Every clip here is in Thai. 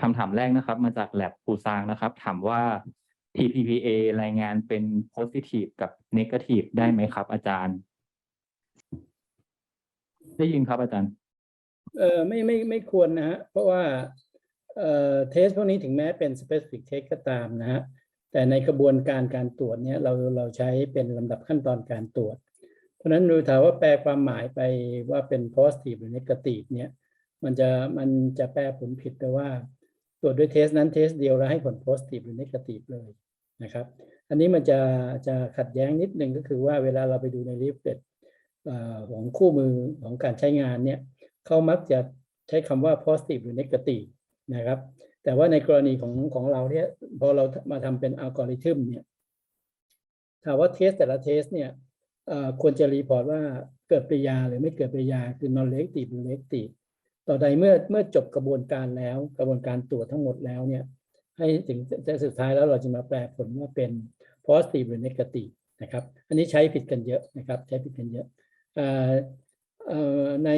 คำถามแรกนะครับ มาจากแ a บปูซางนะครับ ถามว่า TPPA รายงานเป็น positive กับ negative ได้ไหมครับ อาจารย์ ได้ยินครับอาจารย์ เออไม่ไม่ไม่ควรนะฮะเพราะว่าเอ่อเทสพวกนี้ถึงแม้เป็น specific test ก็ตามนะฮะแต่ในกระบวนการการตรวจเนี่ยเราเราใช้เป็นลำดับขั้นตอนการตรวจ เพราะนั้นดูถามว่าแปลความหมายไปว่าเป็น positive หรือ negative เนี่ยมันจะมันจะแปลผลผิดไปว่า รวจด้วยเทสนั้นเทสเดียวแล้วให้ผล positive หรือ negative เลยนะครับ อันนี้มันจะจะขัดแย้งนิดนึงก็คือว่าเวลาเราไปดูใน leaflet เอ่อของคู่มือของการใช้งานเนี่ยเขามักจะใช้คำว่า positive หรือ negative นะครับ แต่ว่าในกรณีของของเราเนี่ยพอเรามาทำเป็นอัลกอริทึมเนี่ยถามว่าเทสแต่ละเทสเนี่ยควรจะรีพอร์ตว่าเกิดปริยาหรือไม่เกิดปริยาคือ non reactive หรือ reactive ต่อใดเมื่อเมื่อจบกระบวนการแล้วกระบวนการตรวจทั้งหมดแล้วเนี่ยให้ถึงแต่สุดท้ายแล้วเราจะมาแปลผลว่าเป็น positive หรือ negative นะครับ อันนี้ใช้ผิดกันเยอะนะครับ ใช้ผิดกันเยอะออใน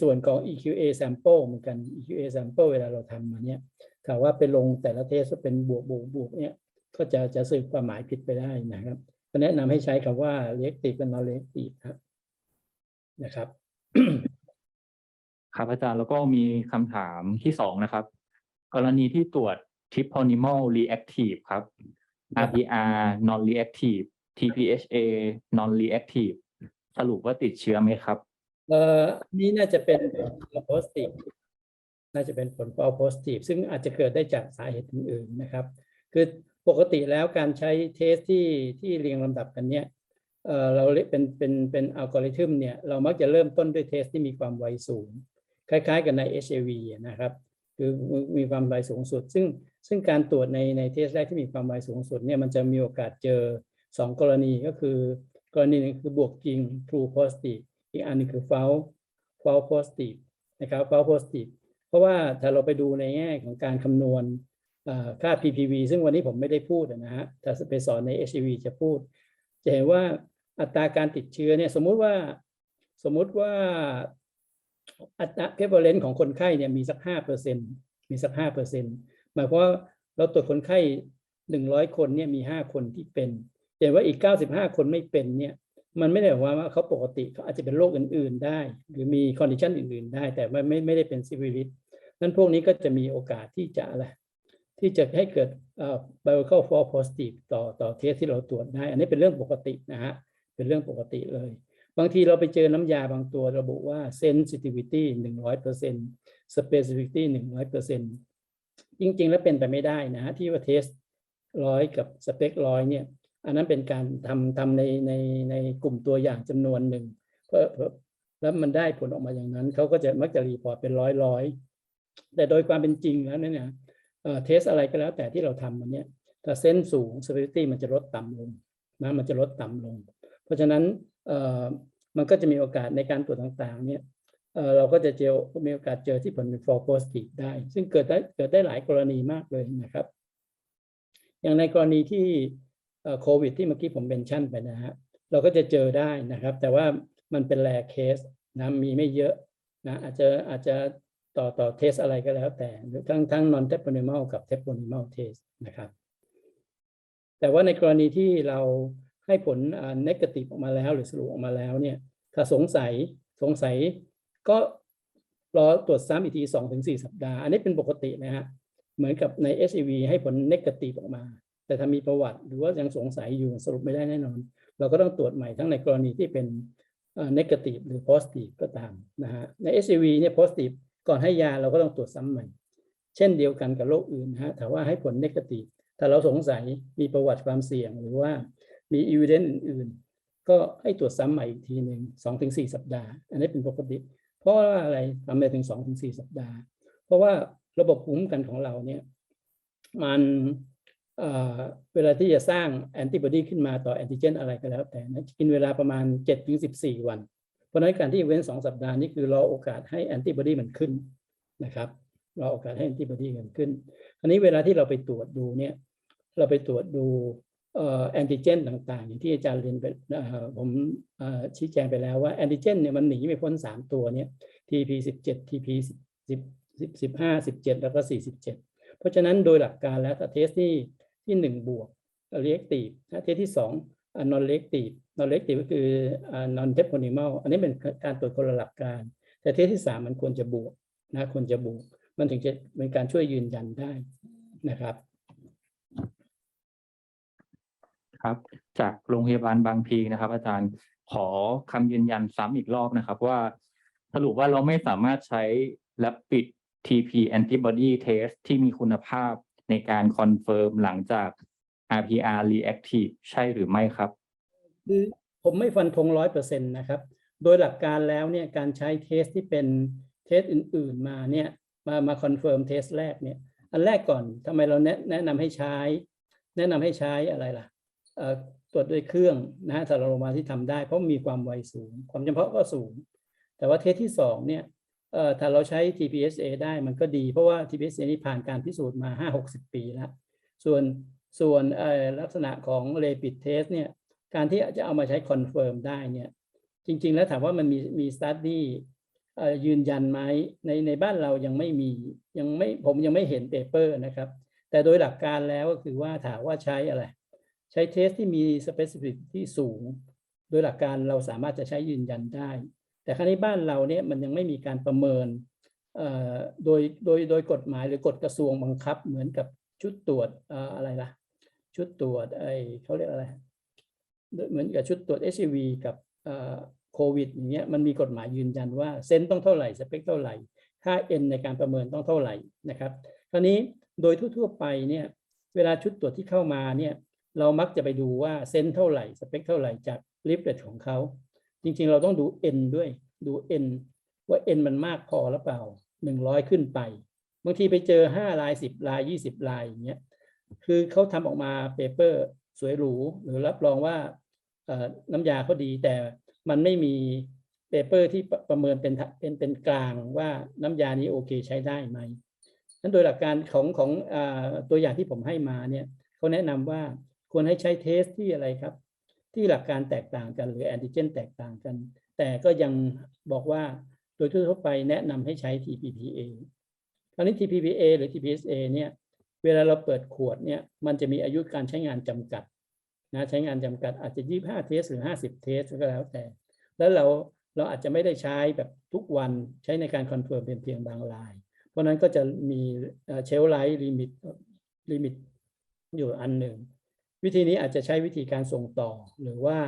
ส่วนของ EQA sample เหมือนกัน EQA sample เวลาเราทำมาเนี่ยถ้าว่าไปลงแต่ละเทสเป็นบวกบวกบวกเนี่ยก็จะจะสื่อความหมายผิดไปได้นะครับก็แนะนำให้ใช้คำว่า reactive กับ non reactive ครับนะครับ ครับอาจารย์แล้วก็มีคำถามที่สองนะครับ กรณีที่ตรวจ t r i p o n y m a l reactive ครับ RPR non reactive TPHA non reactive สรุปว่าติดเชื้อไหมครับ เอ่ออันนี้น่าจะเป็นผล positive น่าจะเป็นผล positive ซึ่งอาจจะเกิดได้จากสาเหตุอื่นๆนะครับ คือปกติแล้วการใช้เทสที่ที่เรียงลำดับกันเนี่ยเอ่อเราเรียกเป็นเป็นเป็นอัลกอริทึมเนี่ยเรามักจะเริ่มต้นด้วยเทสที่มีความไวสูง คล้ายๆ กันใน HAV นะครับ คือมีความไวสูงสุด ซึ่งซึ่งการตรวจในในเทสแรกที่มีความไวสูงสุดเนี่ยมันจะมีโอกาสเจอ 2 กรณีก็คือ กรณีหนึงคือบวกจริง true positive อีกอันหนึงคือ false false positive นะครับ false positive เพราะว่าถ้าเราไปดูในแง่ของการคำนวณค่า ppv ซึ่งวันนี้ผมไม่ได้พูดนะฮะถ้าไปสอนใน HCV จะพูด จะเห็นว่าอัตราการติดเชื้อเนี่ยสมมุติว่าสมมุติว่า อัตรา prevalence ของคนไข้เนี่ยมีสักห้าเปอร์เซ็นมีสักห้าเปอร์เซ็นหมายความว่าเราตรวจคนไข้หนึ่งร้อยคนเนี่ยมีห้าคนที่เป็นเห็นว่าอีกเก้าสิบห้าคนไม่เป็นเนี่ยมันไม่ได้หมายความว่าเขาปกติเขาอาจจะเป็นโรคอื่น ๆได้ หรือมีคอนดิชันอื่น ๆ ได้ แต่ไม่ไม่ไม่ได้เป็นซิวิลิสนั้นพวกนี้ก็จะมีโอกาสที่จะอะไรที่จะให้เกิดเอ่อ biological false positive ต่อต่อเทสที่เราตรวจได้ อันนี้เป็นเรื่องปกตินะฮะเป็นเรื่องปกติเลย บางทีเราไปเจอน้ำยาบางตัวระบุว่า sensitivity 100% specificity 100%จริง ๆ แล้วเป็นไปไม่ได้นะฮะที่ว่าเทสร้อยกับสเปคร้อยเนี่ย อันนั้นเป็นการทำทำในในในกลุ่มตัวอย่างจำนวนหนึ่งเพื่อแล้วมันได้ผลออกมาอย่างนั้น เขาก็จะมักจะรีพอร์ตเป็นร้อยร้อยแต่โดยความเป็นจริงแล้วเนี่ยเอ่อเทสอะไรก็แล้วแต่ที่เราทำมันเนี่ยถ้าเส้นสูง severity มันจะลดต่ำลงนะมันจะลดต่ำลง เพราะฉะนั้น มันก็จะมีโอกาสในการตรวจต่างๆเนี่ยเราก็จะเจอมีโอกาสเจอที่ผลเป็น false positive ได้ ซึ่งเกิดได้เกิดได้หลายกรณีมากเลยนะครับ อย่างในกรณีที่โควิดที่เมื่อกี้ผมเป็นชั่นไปนะฮะเราก็จะเจอได้นะครับ แต่ว่ามันเป็นแรเคสนะมีไม่เยอะนะอาจจะอาจจะต่อต่อเทสอะไรก็แล้วแต่ทั้งทั้ง non t e p o n y m a l กับ t e p o n y m a l test นะครับ แต่ว่าในกรณีที่เรา ให้ผลอ่า negative ออกมาแล้ว หรือสรุปออกมาแล้วเนี่ยถ้าสงสัยสงสัยก็รอตรวจซ้ำอีกที2-4ถึงสัปดาห์ อันนี้เป็นปกตินะฮะเหมือนกับใน SCV ให้ผล negative ออกมา แต่ถ้ามีประวัติหรือว่ายังสงสัยอยู่สรุปไม่ได้แน่นอน เราก็ต้องตรวจใหม่ทั้งในกรณีที่เป็นเอ่อ negative หรือ positive ก็ตามนะฮะใน SCV เนี่ย positive ก่อนให้ยาเราก็ต้องตรวจซ้ำใหม่ เช่นเดียวกันกับโรคอื่นนะฮะถ้าว่าให้ผล negative ถ้าเราสงสัยมีประวัติความเสี่ยงหรือว่า มี evidence อื่น ๆ ก็ให้ตรวจซ้ำใหม่อีกทีหนึ่งสองถึงสี่สัปดาห์ อันนี้เป็นปกติ เพราะว่าอะไรทำไมถึงสองถึงสี่สัปดาห์ เพราะว่าระบบภูมิคุ้มกันของเราเนี่ยมันเวลาที่จะสร้างแอนติบอดีขึ้นมาต่อแอนติเจนอะไรก็แล้วแต่นะกินเวลาประมาณ7ถึง14 วัน เพราะนั้นการที่เว้น 2 สัปดาห์นี่คือรอโอกาสให้แอนติบอดีมันขึ้นนะครับรอโอกาสให้แอนติบอดีมันขึ้น อันนี้เวลาที่เราไปตรวจดูเนี่ยเราไปตรวจดู แอนติเจนต่างๆ อย่างที่อาจารย์เรียนไปผมชี้แจงไปแล้วว่าแอนติเจนเนี่ยมันหนีไม่พ้น 3 ตัวเนี่ย TP 17 TP 10 10 15 17 แล้วก็ 47 เพราะฉะนั้นโดยหลักการแล้วถ้าเทสที่ที่หนึ่งบวก reactive นะเทสที่สอง non reactive non reactive ก็คือ non testimonial อันนี้เป็นการตรวจคนละหลักการ แต่เทสที่สามมันควรจะบวกนะควรจะบวก มันถึงจะเป็นการช่วยยืนยันได้นะครับ ครับ จากโรงพยาบาลบางพีนะครับ อาจารย์ขอคำยืนยันซ้ำอีกรอบนะครับ ว่าสรุปว่าเราไม่สามารถใช้ rapid TP antibody test ที่มีคุณภาพในการคอนเฟิร์มหลังจาก RPR reactive ใช่หรือไม่ครับ คือผมไม่ฟันธงร้อยเปอร์เซ็นต์นะครับ โดยหลักการแล้วเนี่ยการใช้เทสที่เป็นเทสอื่น ๆ มาเนี่ยมามาคอนเฟิร์มเทสแรกเนี่ย อันแรกก่อนทำไมเราแนะแนะนำให้ใช้ แนะนำให้ใช้อะไรล่ะ ตรวจด้วยเครื่องนะฮะสำหรับโรงพยาที่ทำได้ เพราะมีความไวสูง ความจำเพาะก็สูง แต่ว่าเทสที่สองเนี่ยถ้าเราใช้ TPSA ได้มันก็ดี เพราะว่า TPSA นี่ผ่านการพิสูจน์มา 5-60 ปีแล้ว ส่วนส่วนลักษณะของ rapid test เนี่ยการที่จะเอามาใช้คอนเฟิร์มได้เนี่ยจริง ๆ แล้วถามว่ามันมีมีสตัดดี้ยืนยันไหมในในบ้านเรายังไม่มียังไม่ผมยังไม่เห็นเปเปอร์นะครับ แต่โดยหลักการแล้วก็คือว่าถามว่าใช้อะไร ใช้เทสที่มีสเปซิฟิกที่สูง โดยหลักการเราสามารถจะใช้ยืนยันได้ แต่ครั้นี้บ้านเราเนี่ยมันยังไม่มีการประเมินโดยโดยโดยกฎหมายหรือกฎกระทรวงบังคับเหมือนกับชุดตรวจเอ่ออะไรล่ะ ชุดตรวจไอเขาเรียกอะไร เหมือนกับชุดตรวจ HIV กับโควิดอย่างเงี้ยมันมีกฎหมายยืนยันว่าเซนต้องเท่าไหร่สเปคเท่าไหร่ค่า N ในการประเมินต้องเท่าไหร่นะครับคราวนี้โดยทั่วๆไปเนี่ยเวลาชุดตรวจที่เข้ามาเนี่ย เรามักจะไปดูว่าเซนเท่าไหร่สเปคเท่าไหร่จากลิฟเลตของเขา จริงๆ เราต้องดู N ด้วยดู N ว่า N มันมากพอหรือเปล่า 100 ขึ้นไป บางทีไปเจอ 5 ลาย 10 ลาย 20 ลายอย่างเงี้ยคือเขาทำออกมาเปเปอร์สวยหรู หรือรับรองว่าน้ำยาเขาดีแต่มันไม่มีเปเปอร์ที่ประเมินเป็นเป็นเป็นกลางว่าน้ำยานี้โอเคใช้ได้ไหมนั้นโดยหลักการของของอตัวอย่างที่ผมให้มาเนี่ยเขาแนะนำว่า ควรให้ใช้เทสที่อะไรครับ ที่หลักการแตกต่างกันหรือแอนติเจนแตกต่างกัน แต่ก็ยังบอกว่าโดยทั่วไปแนะนำให้ใช้ TPPA คราวนี้ TPPA หรือ TPSA เนี่ยเวลาเราเปิดขวดเนี่ยมันจะมีอายุการใช้งานจำกัดนะใช้งานจำกัดอาจจะ 25 เทสหรือ 50 เทสก็แล้วแต่ แล้วเราเราอาจจะไม่ได้ใช้แบบทุกวันใช้ในการคอนเฟิร์มเป็นเพียงบางราย เพราะนั้นก็จะมีเชลไลท์ลิมิตลิมิตอยู่อันหนึ่ง วิธีนี้อาจจะใช้วิธีการส่งต่อ หรือว่า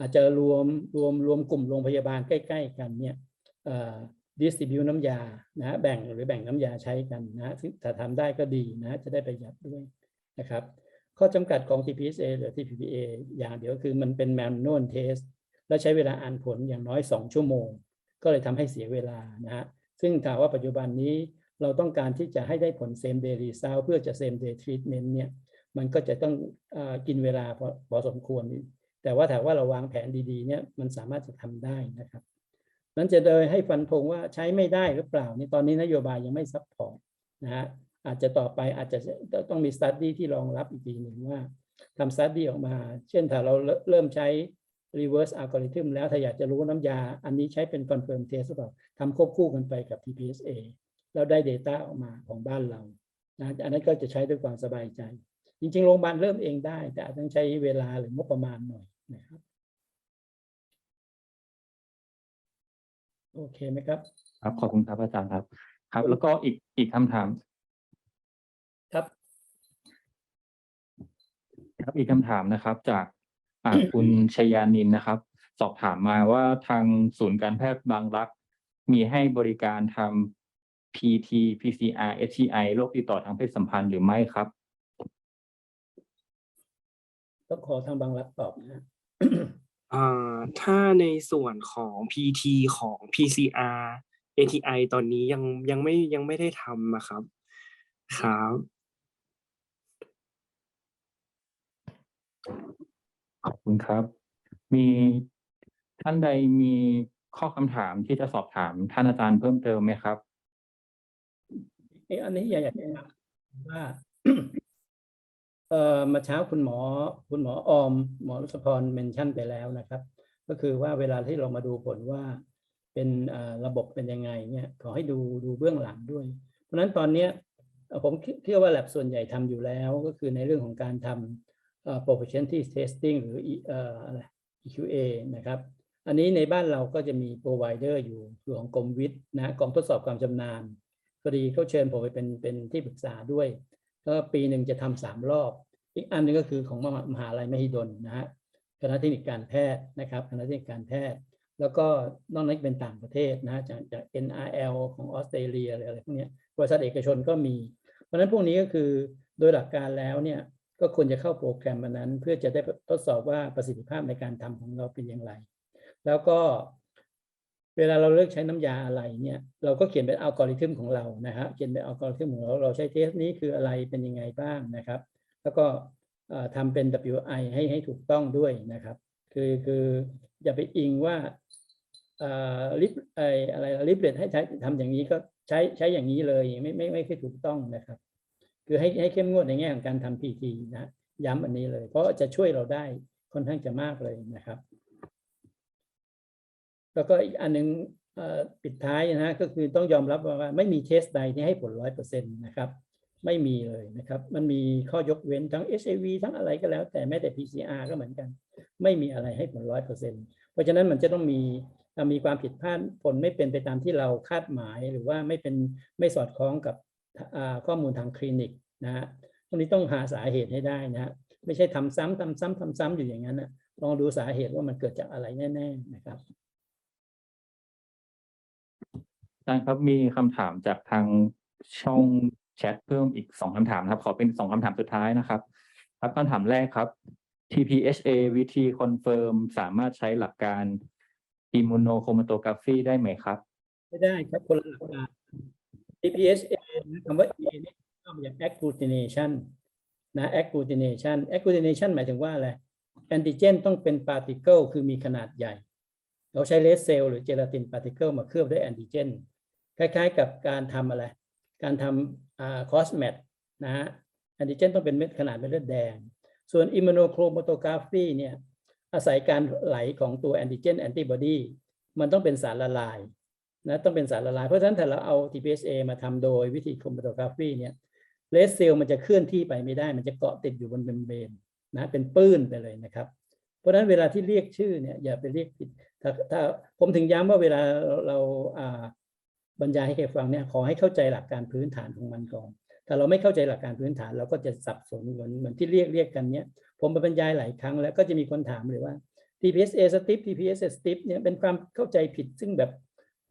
อาจจะรวมรวมรวมกลุ่มโรงพยาบาลใกล้ ๆ กันเนี่ยดิสติบิวน้ำยานะแบ่งหรือแบ่งน้ำยาใช้กันนะซึ่งถ้าทำได้ก็ดีนะฮะจะได้ประหยัดด้วยนะครับ ข้อจำกัดของ TPSA หรือ TPPA อย่างเดียวคือมันเป็น manual test และใช้เวลาอ่านผลอย่างน้อย 2 ชั่วโมง ก็เลยทำให้เสียเวลานะฮะซึ่งถามว่าปัจจุบันนี้เราต้องการที่จะให้ได้ผล same day result เพื่อจะ same day treatment เนี่ย มันก็จะต้องอกินเวลาพอพอสมควร แต่ว่าถ้าว่าเราวางแผนดีๆเนี่ยมันสามารถจะทำได้นะครับนั้นจะเลยให้ฟันธงว่าใช้ไม่ได้หรือเปล่านี่ตอนนี้นโยบายยังไม่ซัพพอร์ตนะฮะอาจจะต่อไปอาจจะต้องมีสตัดดี้ที่รองรับอีกทีหนึ่งว่าทำสตัดดี้ออกมา เช่นถ้าเราเริ่มใช้ reverse algorithm แล้วถ้าอยากจะรู้น้ำยา อันนี้ใช้เป็น confirm test หรือเปล่าทำควบคู่กันไปกับ TPSA แล้วได้ Data ออกมาของบ้านเรานะอันนั้นก็จะใช้ด้วยความสบายใจ จริงๆโรงพยาบาลเริ่มเองได้ แต่อาจต้องใช้เวลาหรืองบประมาณหน่อยนะครับโอเคไหมครับ ครับขอบคุณครับอาจารย์ครับ ครับ แล้วก็อีกอีกคำถาม ครับ ครับอีกคำถามนะครับ จากอ่าคุณชยานินนะครับ สอบถามมาว่าทางศูนย์การแพทย์บางรัก มีให้บริการทำ PT PCR STI โรคติดต่อทางเพศสัมพันธ์หรือไม่ครับ ต้องขอทางบางรัฐตอบนะฮะอ่าถ้าในส่วนของ PT ของ PCR ATI ตอนนี้ยังยังไม่ยังไม่ได้ทำนะครับ ครับขอบคุณครับ มีท่านใดมีข้อคำถามที่จะสอบถามท่านอาจารย์เพิ่มเติมไหมครับเอะอันนี้อยากจะถามว่า เอ่อมาเช้าคุณหมอคุณหมอออมหมอรุษพรเมนชั่นไปแล้วนะครับ ก็คือว่าเวลาที่เรามาดูผลว่าเป็นอ่ระบบเป็นยังไงเนี่ยขอให้ดูดูเบื้องหลังด้วย เพราะนั้นตอนเนี้ยผมเชื่อว่า lab ส่วนใหญ่ทำอยู่แล้วก็คือในเรื่องของการทำเอ่อ proficiency testing หรือ E- เอ่ออะไร EQA นะครับ อันนี้ในบ้านเราก็จะมี provider อยู่คือของกรมวิทย์นะกองทดสอบความชำนาญพอดีเขาเชิญผมไปเป็นเป็นที่ปรึกษาด้วย ก็ปีหนึ่งจะทำสามรอบ อีกอันหนึงก็คือของมหามหาลัยมหิดลนะฮะคณะเทคนิคการแพทย์นะครับคณะเทคนิคการแพทย์ แล้วก็นอกนั้นเป็นต่างประเทศนะฮะจากจาก NRL ของออสเตรเลียอะไรอะไรพวกนี้บริษัทเอกชนก็มี เพราะฉะนั้นพวกนี้ก็คือโดยหลักการแล้วเนี่ยก็ควรจะเข้าโปรแกรมอันนั้น เพื่อจะได้ทดสอบว่าประสิทธิภาพในการทำของเราเป็นอย่างไร แล้วก็ เวลาเราเลือกใช้น้ำยาอะไรเนี่ยเราก็เขียนเป็นอัลกอริทึมของเรานะฮะเขียนเป็นอัลกอริทึมของเราเราใช้เทสนี้คืออะไรเป็นยังไงบ้างนะครับ แล้วก็เอ่อทำเป็น WI ให้ให้ถูกต้องด้วยนะครับ คือคืออย่าไปอิงว่าอ่อลิปไออะไรลิปเลตให้ใช้ทำอย่างนี้ก็ใช้ใช้อย่างนี้เลยไม่ไม่ไม่ค่อยถูกต้องนะครับ คือให้ให้เข้มงวดในแง่ของการทำ PT นะ ย้ำอันนี้เลย เพราะจะช่วยเราได้ค่อนข้างจะมากเลยนะครับ แล้วก็อีกอันหนึงเอ่อปิดท้ายนะฮะก็คือต้องยอมรับว่าไม่มีเทสใดที่ให้ผลร้อยเปอร์เซ็นต์นะครับไม่มีเลยนะครับ มันมีข้อยกเว้นทั้ง HIV ทั้งอะไรก็แล้ว แต่แม้แต่ PCR ก็เหมือนกัน ไม่มีอะไรให้ผลร้อยเปอร์เซ็นต์เพราะฉะนั้นมันจะต้องมีมีความผิดพลาดผลไม่เป็นไปตามที่เราคาดหมาย หรือว่าไม่เป็นไม่สอดคล้องกับข้อมูลทางคลินิกนะฮะตรงนี้ต้องหาสาเหตุให้ได้นะฮะไม่ใช่ทำซ้ำทำซ้ำทำซ้ำอยู่อย่างนั้นนะลองดูสาเหตุว่ามันเกิดจากอะไรแน่ ๆ นะครับ จารย์ครับมีคำถามจากทางช่องแชทเพิ่มอีกสองคำถามนะครับ ขอเป็นสองคำถามสุดท้ายนะครับ ครับคำถามแรกครับ TPHA วิธีคอนเฟิร์มสามารถใช้หลักการ immunochromatography ได้ไหมครับ ไม่ได้ครับคนละหลักการ TPSA นะคำว่า A นี่ต้องมาจาก agglutination นะ agglutination agglutination หมายถึงว่าอะไรแอนติเจนต้องเป็นปาร์ติเคิลคือมีขนาดใหญ่ เราใช้เลสเซลหรือเจลาตินปาร์ติเคิลมาเคลือบด้วยแอนติเจน คล้ายๆ กับการทำอะไร การทำคอสเมตนะฮะแอนติเจนต้องเป็นเม็ดขนาดเม็ดเลือดแดง ส่วน immunochromatography เนี่ยอาศัยการไหลของตัวแอนติเจนแอนติบอดีมันต้องเป็นสารละลายนะต้องเป็นสารละลาย เพราะฉะนั้นถ้าเราเอา TPSA มาทำโดยวิธี chromatography เนี่ยเลสเซลมันจะเคลื่อนที่ไปไม่ได้ มันจะเกาะติดอยู่บนเมมเบนนะเป็นปื้นไปเลยนะครับ เพราะฉะนั้นเวลาที่เรียกชื่อเนี่ยอย่าไปเรียกผิดถ้าถ้าผมถึงย้ำว่าเวลาเราเราอ่า บรรยายให้ใครฟังเนี่ยขอให้เข้าใจหลักการพื้นฐานของมันก่อนถ้าเราไม่เข้าใจหลักการพื้นฐานเราก็จะสับสนเหมือนเหมือนที่เรียกเรียกกันเนี่ยผมไปบรรยายหลายครั้งแล้วก็จะมีคนถามเลยว่า TPSA strip TPSA strip เนี่ยเป็นความเข้าใจผิดซึ่งแบบ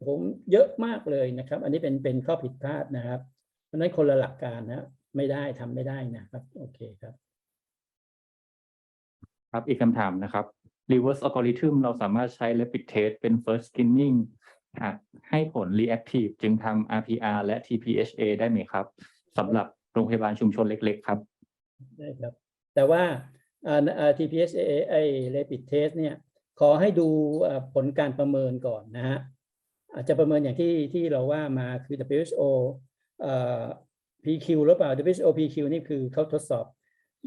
ผมเยอะมากเลยนะครับ อันนี้เป็นเป็นข้อผิดพลาดนะครับ เพราะฉะนั้นคนละหลักการนะไม่ได้ทำไม่ได้นะครับ โอเคครับ ครับอีกคำถามนะครับ reverse algorithm เราสามารถใช้ rapid test เป็น first screening หากให้ผล reactive จึงทำ RPR และ TPHA ได้ไหมครับสำหรับโรงพยาบาลชุมชนเล็ก ๆ ครับได้ครับ แต่ว่า TPSA ไอ้ rapid test เนี่ยขอให้ดูผลการประเมินก่อนนะฮะอาจจะประเมินอย่างที่ที่เราว่ามาคือ WHO PQ หรือเปล่า WHO PQ นี่คือเขาทดสอบ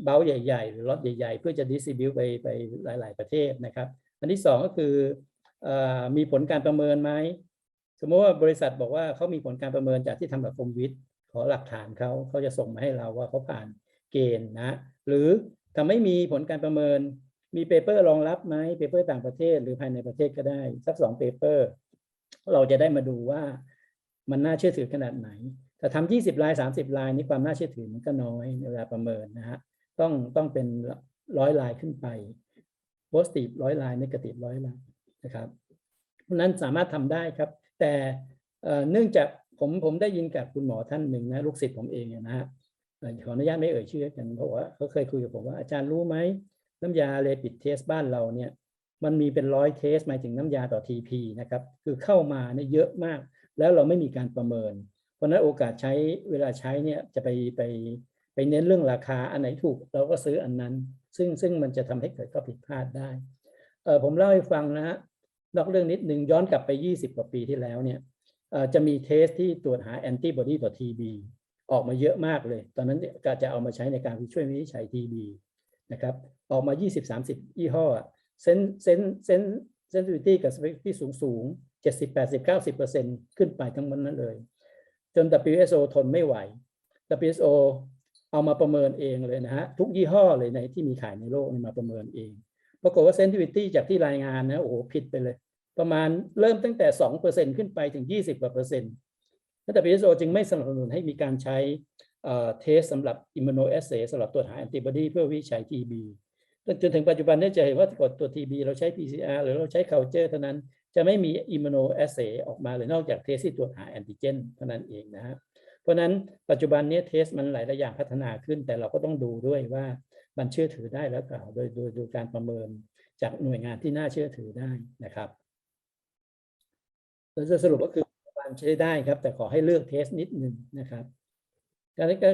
เบ้าใหญ่ๆหรือล็อตใหญ่ ๆ เพื่อจะ distribute ไปไปหลาย ๆ ประเทศนะครับ อันที่สองก็คือ มีผลการประเมินไหมสมมติว่าบริษัทบอกว่าเขามีผลการประเมินจากที่ทำกับกรมวิทย์ขอหลักฐานเขาเขาจะส่งมาให้เราว่าเขาผ่านเกณฑ์นะ หรือถ้าไม่มีผลการประเมิน มีเปเปอร์รองรับไหมเปเปอร์ต่างประเทศหรือภายในประเทศก็ได้ สักสองเปเปอร์เราจะได้มาดูว่ามันน่าเชื่อถือขนาดไหน แต่ทำยี่สิบลายสามสิบลายนี่ความน่าเชื่อถือมันก็น้อยเวลาประเมินนะฮะต้องต้องเป็นร้อยลายขึ้นไปโพสติฟร้อยลายนกาทีฟร้อยลาย นะครับนั้นสามารถทำได้ครับ แต่เนื่องจากผมผมได้ยินกับคุณหมอท่านหนึ่งนะลูกศิษย์ผมเองนะฮะขออนุญาตไม่เอ่ยชื่อกันเพราะว่าเขาเคยคุยกับผมว่าอาจารย์รู้ไหมน้ำยาเลปิดเทสบ้านเราเนี่ยมันมีเป็นร้อยเทสหมายถึงน้ำยาต่อ TP นะครับคือเข้ามาเนี่ยเยอะมาก แล้วเราไม่มีการประเมิน เพราะนั้นโอกาสใช้เวลาใช้เนี่ยจะไปไปไปเน้นเรื่องราคาอันไหนถูกเราก็ซื้ออันนั้น ซึ่งซึ่งมันจะทำให้เกิดข้อผิดพลาดได้เออผมเล่าให้ฟังนะฮะ นอกเรื่องนิดหนึ่งย้อนกลับไป 20 กว่าปีที่แล้วเนี่ยจะมีเทสที่ตรวจหาแอนติบอดีต่อ TB ออกมาเยอะมากเลย ตอนนั้นก็จะเอามาใช้ในการช่วยวินิจฉัย TB นะครับ ออกมา 20-30 ยี่ห้อเซนเซนเซนเซนซิทิตี้กับสเปกที่สูงสูง70 80 90เปอร์เซ็นต์ขึ้นไปทั้งหมดนั้นเลย จน WHO ทนไม่ไหว WSO เอามาประเมินเองเลยนะฮะ ทุกยี่ห้อเลยในที่มีขายในโลกนี่มาประเมินเอง ปรากฏว่า sensitivity จากที่รายงานนะโอ้โหผิดไปเลย ประมาณเริ่มตั้งแต่สองเปอร์เซ็นขึ้นไปถึงยี่สิบกว่าเปอร์เซ็นต์แล้ว WSO จึงไม่สนับสนุนให้มีการใช้เทสสำหรับ immunoassay สำหรับตรวจหาแอนติบอดีเพื่อวิจัย TB จนถึงปัจจุบันนี่ยจะเห็นว่ากดตัว TB เราใช้ PCR หรือเราใช้ culture เท่านั้นจะไม่มี immunoassay ออกมาเลยนอกจากเทสที่ตรวจหาแอนติเจนเท่านั้นเองนะฮะเพราะนั้นปัจจุบันนี้เทสมันหลายๆอย่างพัฒนาขึ้น แต่เราก็ต้องดูด้วยว่า มันเชื่อถือได้แล้วเปล่าโดยโดยโดยการประเมินจากหน่วยงานที่น่าเชื่อถือได้นะครับเราจะสรุปก็คือปัจจุบันใช้ได้ครับ แต่ขอให้เลือกเทสนิดหนึ่งนะครับการนี้ก็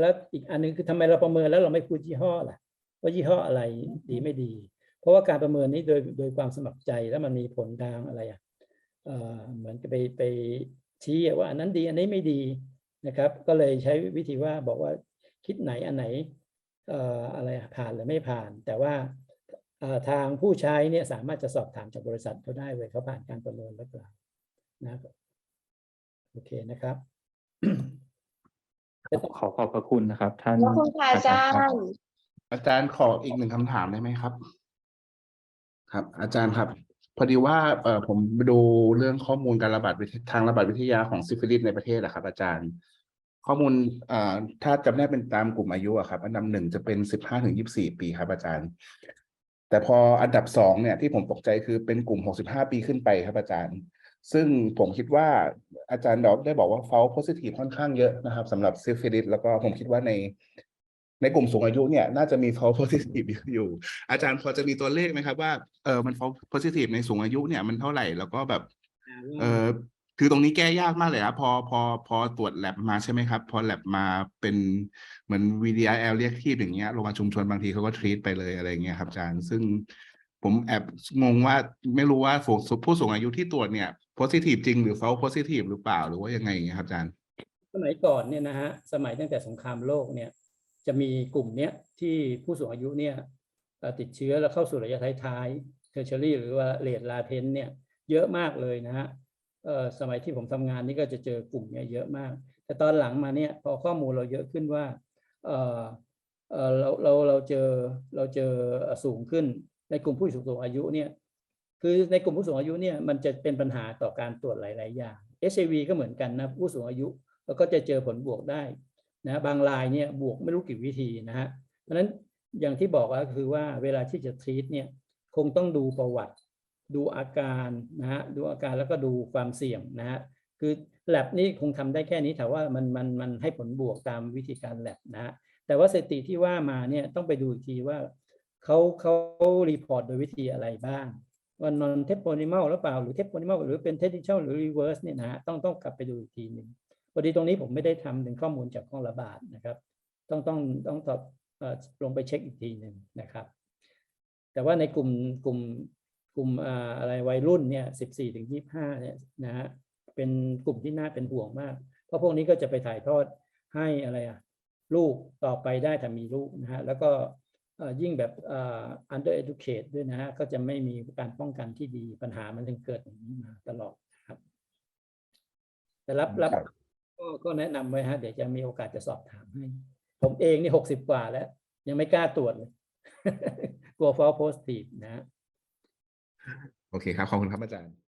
แล้วอีกอันหนึงคือทำไมเราประเมินแล้วเราไม่พูดยี่ห้อล่ะ ว่ายี่ห้ออะไรดีไม่ดี เพราะว่าการประเมินนี้โดยโดยความสมัครใจแล้วมันมีผลทางอะไรอะเหมือนไปไปชี้ว่าอันนั้นดีอันนี้ไม่ดีนะครับ ก็เลยใช้วิธีว่าบอกว่าคิดไหนอันไหน อ่ออะไรอะผ่านหรือไม่ผ่าน แต่ว่าเอ่อทางผู้ใช้เนี่ยสามารถจะสอบถามจากบริษัทเขาได้เลยเขาผ่านการประเมินหรือเปล่านะครับโอเคนะครับขอขอบพระคุณนะครับ ท่านขอบคุณค่ะอาจารครับย์อาจารย์ขออีกหนึ่งคำถามได้ไหมครับ ครับ อาจารย์ครับ พอดีว่าเอ่อผมไปดูเรื่องข้อมูลการระบาดวิททางระบาดวิทยาของซิฟิลิสในประเทศอะครับ อาจารย์ ข้อมูลเอ่อถ้าจำได้เป็นตามกลุ่มอายุอะครับ อันดับหนึ่งจะเป็นสิบห้าถึงยี่สี่ปีครับอาจารย์ แต่พออันดับสองเนี่ยที่ผมตกใจคือเป็นกลุ่มหกสิบห้าปีขึ้นไปครับอาจารย์ ซึ่งผมคิดว่าอาจารย์ดอกได้บอกว่า false positive ค่อนข้างเยอะนะครับสำหรับซิฟิลิสแล้วก็ผมคิดว่าในในกลุ่มสูงอายุเนี่ยน่าจะมี false positive เยอะอยู่ อาจารย์พอจะมีตัวเลขไหมครับว่าเออมัน false positive ในสูงอายุเนี่ยมันเท่าไหร่แล้วก็แบบ เออ คือตรงนี้แก้ยากมากเลยครับพอพอพอตรวจแลบมาใช่ไหมครับ พอแลบมาเป็นเหมือน VDIL เรียกที่อย่างเงี้ยโรงพยาบาลชุมชนบางทีเขาก็ทรีตไปเลยอะไรเงี้ยครับอาจารย์ซึ่งผมแอบงงว่าไม่รู้ว่าผู้สูงอายุที่ตรวจเนี่ย positive จริงหรือ false positive หรือเปล่าหรือว่ายังไงเงี้ยครับอาจารย์ สมัยก่อนเนี่ยนะฮะสมัยตั้งแต่สงครามโลกเนี่ย จะมีกลุ่มเนี้ยที่ผู้สูงอายุเนี่ยติดเชื้อแล้วเข้าสู่ระยะท้ายๆเทอร์เชอรี่หรือว่าเลดลาเทนเนี่ยเยอะมากเลยนะฮะ สมัยที่ผมทำงานนี่ก็จะเจอกลุ่มเนี้ยเยอะมาก แต่ตอนหลังมาเนี่ยพอข้อมูลเราเยอะขึ้นว่าเออเออเราเราเราเจอเราเจอสูงขึ้นในกลุ่มผู้สูงอายุเนี่ยคือในกลุ่มผู้สูงอายุเนี่ยมันจะเป็นปัญหาต่อการตรวจหลาย ๆ อย่าง HIV ก็เหมือนกันนะผู้สูงอายุแล้วก็จะเจอผลบวกได้นะบางรายเนี่ยบวกไม่รู้กี่วิธีนะฮะเพราะฉะนั้นอย่างที่บอกก็คือว่าเวลาที่จะทรีตเนี่ยคงต้องดูประวัติ ดูอาการนะฮะดูอาการแล้วก็ดูความเสี่ยงนะฮะคือแลบนี่คงทำได้แค่นี้แต่ว่ามันมันมันให้ผลบวกตามวิธีการแลบนะฮะแต่ว่าสถิติที่ว่ามาเนี่ยต้องไปดูอีกทีว่าเขาเขารีพอร์ตโดยวิธีอะไรบ้างว่านอนเทปโพนิมัลหรือเปล่าหรือเทปโพนิมัลหรือเป็นเท d ดิชัลหรือรีเวิร์สเนี่ยนะฮะต้องต้องกลับไปดูอีกทีหนึ่งพอดีตรงนี้ผมไม่ได้ทำถึงข้อมูลจากห้องระบาดนะครับ ต้องต้องต้องตอบเออลงไปเช็คอีกทีหนึ่งนะครับ แต่ว่าในกลุ่มกลุ่ม กลุ่มอ่าอะไรวัยรุ่นเนี่ยสิบสี่ถึงยี่ห้าเนี่ยนะฮะเป็นกลุ่มที่น่าเป็นห่วงมาก เพราะพวกนี้ก็จะไปถ่ายทอดให้อะไรอะลูกต่อไปได้ถ้ามีลูกนะฮะแล้วก็เอ่อยิ่งแบบอ่า under educate ด้วยนะฮะก็จะไม่มีการป้องกันที่ดีปัญหามันถึงเกิดอย่างนี้มาตลอดนะครับ แต่รับรับครับก็ก็แนะนำไว้ฮะเดี๋ยวจะมีโอกาสจะสอบถามให้ ผมเองนี่หกสิบกว่าแล้ว ยังไม่กล้าตรวจเลยกลัว false positive นะฮะ โอเคครับ ขอบคุณครับอาจารย์